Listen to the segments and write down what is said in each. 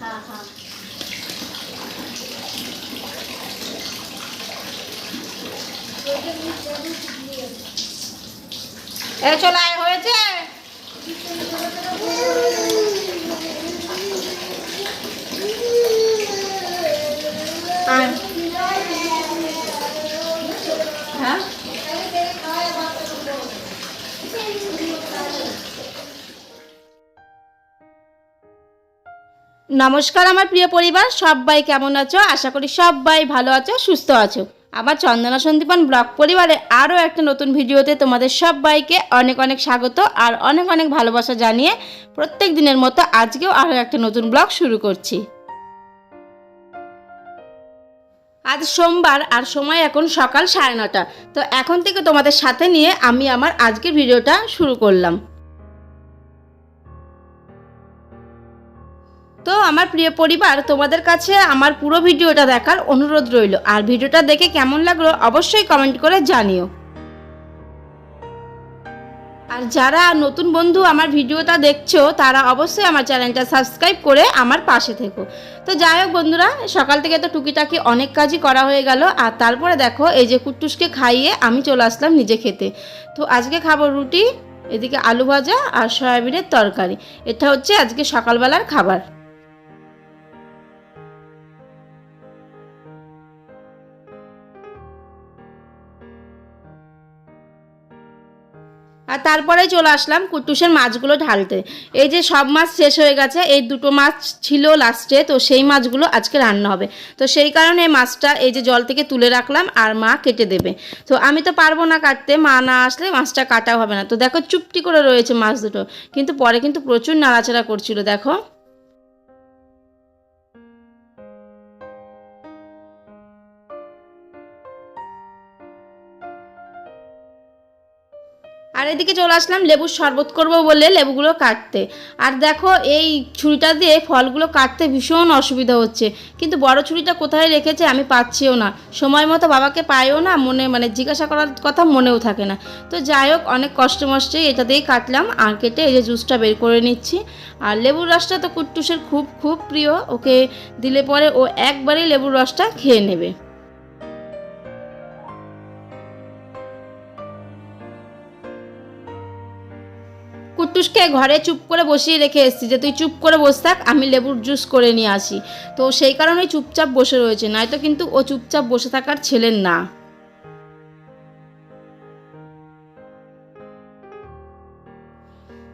हा हा এ চলে আয় হয়েছে আয়। নমস্কার আমার প্রিয় পরিবার, সবাই কেমন আছো? আশা করি সবাই ভালো আছো, সুস্থ আছো। আমার চন্দনা সন্দীপন ব্লগ পরিবারে আরও একটা নতুন ভিডিওতে তোমাদের সবাইকে অনেক অনেক স্বাগত আর অনেক অনেক ভালোবাসা জানিয়ে প্রত্যেক দিনের মতো আজকেও আরও একটা নতুন ব্লগ শুরু করছি। আজ সোমবার আর সময় এখন সকাল সাড়ে নটা। তো এখন থেকে তোমাদের সাথে নিয়ে আমি আমার আজকের ভিডিওটা শুরু করলাম। তো আমার প্রিয় পরিবার, তোমাদের কাছে আমার পুরো ভিডিওটা দেখার অনুরোধ রইল। আর ভিডিওটা দেখে কেমন লাগল অবশ্যই কমেন্ট করে জানিও। আর যারা নতুন বন্ধু আমার ভিডিওটা দেখছ, তারা অবশ্যই আমার চ্যানেলটা সাবস্ক্রাইব করে আমার পাশে থেকো। তো যাই হোক বন্ধুরা, সকাল থেকে তো টুকিটাকি অনেক কাজই করা হয়ে গেল, আর তারপরে দেখো এই যে কুট্টুসকে খাইয়ে আমি চলে আসলাম নিজে খেতে। তো আজকে খাব রুটি, এদিকে আলু ভাজা আর সয়াবিনের তরকারি। এটা হচ্ছে আজকে সকালবেলার খাবার। তারপরে চলে আসলাম কুটুসের মাছগুলো ঢালতে। এই যে সব মাছ শেষ হয়ে গেছে, এই দুটো মাছ ছিল লাস্টে তো সেই মাছগুলো আজকে রান্না হবে। তো সেই কারণে মাছটা এই যে জল থেকে তুলে রাখলাম আর মা কেটে দেবে। তো আমি তো পারব না কাটতে, মা না আসলে মাছটা কাটা হবে না। তো দেখো চুপটি করে রয়েছে মাছ দুটো, কিন্তু পরে কিন্তু প্রচুর নাড়াচাড়া করছিল, দেখো। এদিকে চলে আসলাম লেবুর শরবত করব বলে লেবুগুলো কাটতে। আর দেখো, এই ছুরিটা দিয়ে ফলগুলো কাটতে ভীষণ অসুবিধা হচ্ছে। কিন্তু বড় ছুরিটা কোথায় রেখেছে আমি পাচ্ছিও না। সময় মতো বাবাকে পাইও না, মনে মানে জিজ্ঞাসা করার কথা মনেও থাকে না। তো যাই হোক, অনেক কষ্ট মষ্টে এটা দিয়েই কাটলাম, আর কেটে এই যে জুসটা বের করে নিচ্ছি। আর লেবুর রসটা তো কুট্টুসের খুব খুব প্রিয়, ওকে দিলে পরে ও একবারেই লেবুর রসটা খেয়ে নেবে। কুট্টুসকে ঘরে চুপ করে বসিয়ে রেখে এসেছি যে তুই চুপ করে বসে থাক, আমি লেবুর জুস করে নিয়ে আসি। তো সেই কারণেই চুপচাপ বসে রয়েছে, নয়তো কিন্তু ও চুপচাপ বসে থাকার ছেলের না।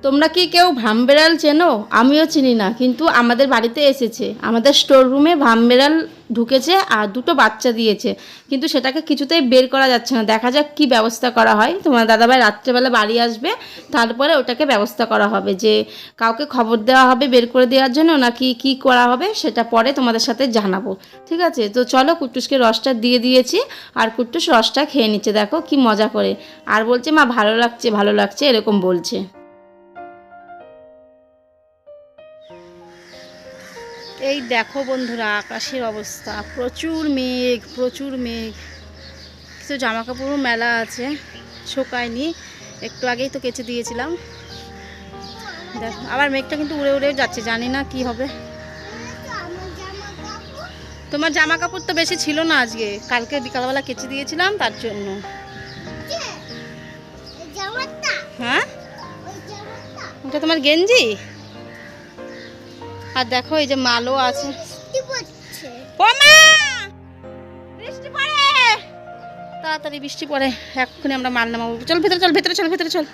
তোমরা কি কেউ ভামবেড়াল চেনো? আমিও চিনি না, কিন্তু আমাদের বাড়িতে এসেছে। আমাদের স্টোর রুমে ভাম ভামবেড়াল ঢুকেছে আর দুটো বাচ্চা দিয়েছে। কিন্তু সেটাকে কিছুতেই বের করা যাচ্ছে না। দেখা যাক কি ব্যবস্থা করা হয়। তোমার দাদাভাই রাত্রেবেলা বাড়ি আসবে, তারপরে ওটাকে ব্যবস্থা করা হবে যে কাউকে খবর দেওয়া হবে বের করে দেওয়ার জন্য নাকি কি করা হবে সেটা পরে তোমাদের সাথে জানাব। ঠিক আছে? তো চলো কুট্টুসকে রসটা দিয়ে দিয়েছি আর কুট্টুস রসটা খেয়ে নিচ্ছে। দেখো কি মজা করে। আর বলছে, মা, ভালো লাগছে ভালো লাগছে। এরকম বলছে। এই দেখো বন্ধুরা আকাশের অবস্থা। প্রচুর মেঘ প্রচুর মেঘ। কিছু জামা কাপড়ও মেলা আছে শুকায়নি। একটু আগেই তো কেচে দিয়েছিলাম। দেখো আবার মেঘটা কিন্তু উড়ে উড়ে যাচ্ছে জানি না কি হবে। তোমার জামা কাপড় তো বেশি ছিল না আজকে। কালকে বিকালবেলা কেচে দিয়েছিলাম তার জন্য। হ্যাঁ? ওটা তোমার গেঞ্জি? আর দেখো এই যে মালও আছে। বৃষ্টি পড়ে! তাড়াতাড়ি বৃষ্টি পড়ে এক্ষুনি আমরা মাল নামাবো। চল ভেতরে চল ভেতরে চল ভেতরে চল।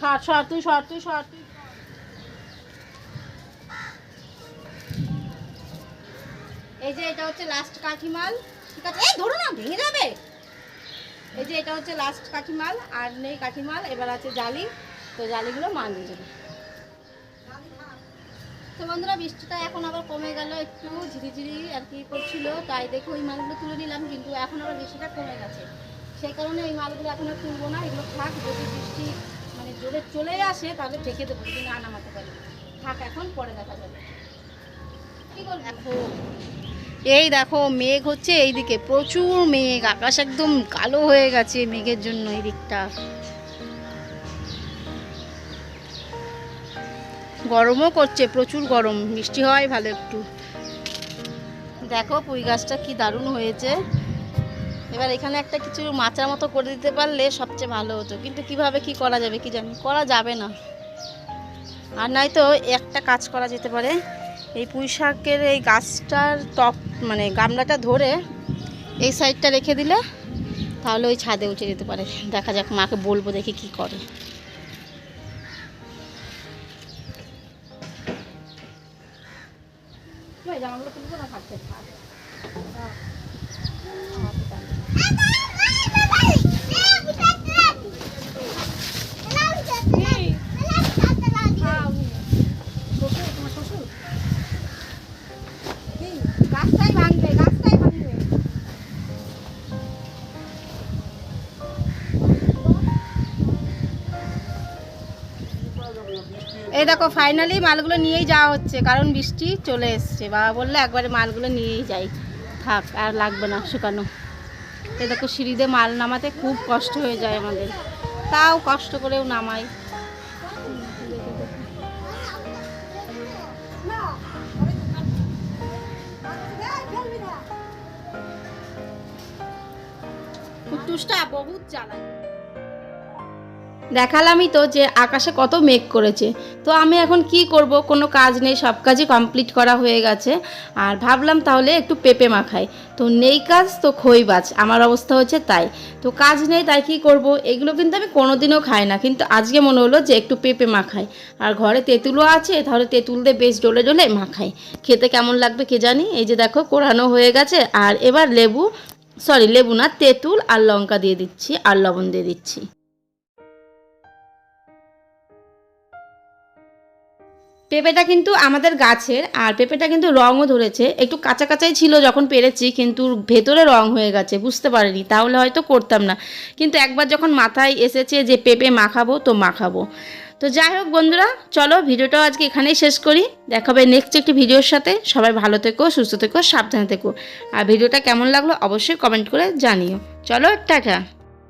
সর সর তুই সর তুই সর তুই এই যে এটা হচ্ছে লাস্ট কাঠিমাল ঠিক আছে? এই ধরো না, ভেঙে যাবে। এই যে এটা হচ্ছে লাস্ট কাঠিমাল আর নেই কাঠিমাল এবার আছে জালি। তো জালিগুলো মান দিয়ে যাবে। তো বন্ধুরা, বৃষ্টিটা এখন আবার কমে গেল, একটু ঝিরিঝিরি আর কি করছিল। তাই দেখে ওই মালগুলো তুলে নিলাম, কিন্তু এখন আবার বৃষ্টিটা কমে গেছে। সেই কারণে এই মালগুলো এখন আর তুলবো না। এগুলো থাক, যদি বৃষ্টি মানে জোরে চলে আসে, তাহলে ঢেকে দেবো, যদি না নামাতে পারি। থাক, এখন পরে দেখা যাবে। কি করব এই দেখো, মেঘ হচ্ছে এইদিকে। প্রচুর মেঘ, আকাশ একদম কালো হয়ে গেছে মেঘের জন্য এই দিকটা। গরমও করছে, প্রচুর গরম। বৃষ্টি হয় ভালো একটু। দেখো, পুঁই গাছটা কি দারুণ হয়েছে। এবার এখানে একটা কিছু মাচার মতো করে দিতে পারলে সবচেয়ে ভালো হতো। কিন্তু কীভাবে কি করা যাবে, কি জানি? করা যাবে না। আর নয়তো একটা কাজ করা যেতে পারে। এই পুঁই শাকের এই গাছটার টপ মানে গামলাটা ধরে এই সাইডটা রেখে দিলে তাহলে ওই ছাদে উঠে যেতে পারে। দেখা যাক মাকে বলব দেখি কি করে। জামাগুলো তুলবো না এই দেখো ফাইনালি মালগুলো নিয়েই যাওয়া হচ্ছে, কারণ বৃষ্টি চলে এসছে। বাবা বললে, একবারে মালগুলো নিয়েই যাই। থাক, আর লাগবে না শুকানো। এই দেখো, সিঁড়িতে মাল নামাতে খুব কষ্ট হয়ে যায় আমাদের। তাও কষ্ট করেও নামাই। বহুত জ্বালায়। দেখালামই তো যে আকাশে কত মেঘ করেছে। তো আমি এখন কি করব? কোনো কাজ নেই, সব কাজই কমপ্লিট করা হয়ে গেছে। আর ভাবলাম তাহলে একটু পেঁপে মাখাই। তো নেই কাজ, তো খইবাজ আমার অবস্থা হচ্ছে তাই। তো কাজ নেই, তাই কি করব? এগুলো কিন্তু আমি কোনোদিনও খাই না। কিন্তু আজকে মনে হলো যে একটু পেঁপে মাখাই। আর ঘরে তেঁতুলও আছে, তাহলে তেঁতুল দিয়ে বেশ ডলে ডলে মাখাই। খেতে কেমন লাগবে কে জানি? এই যে দেখো, কোরানো হয়ে গেছে। আর এবার লেবু সরি লেবু না, তেঁতুল আর লঙ্কা দিয়ে দিচ্ছি আর লবণ দিয়ে দিচ্ছি। পেঁপেটা কিন্তু আমাদের গাছের, আর পেঁপেটা কিন্তু রঙও ধরেছে। একটু কাঁচা কাঁচাই ছিল যখন পেরেছি, কিন্তু ভেতরে রং হয়ে গেছে, বুঝতে পারিনি। তাহলে হয়তো করতাম না। কিন্তু একবার যখন মাথায় এসেছে যে পেঁপে মাখাবো, তো মাখাবো। তো যাই হোক বন্ধুরা, চলো ভিডিওটাও আজকে এখানেই শেষ করি। দেখাবে নেক্সট একটি ভিডিওর সাথে। সবাই ভালো থেকো, সুস্থ থেকো, সাবধানে থেকো। আর ভিডিওটা কেমন লাগল অবশ্যই কমেন্ট করে জানিও। চলো, টাটা।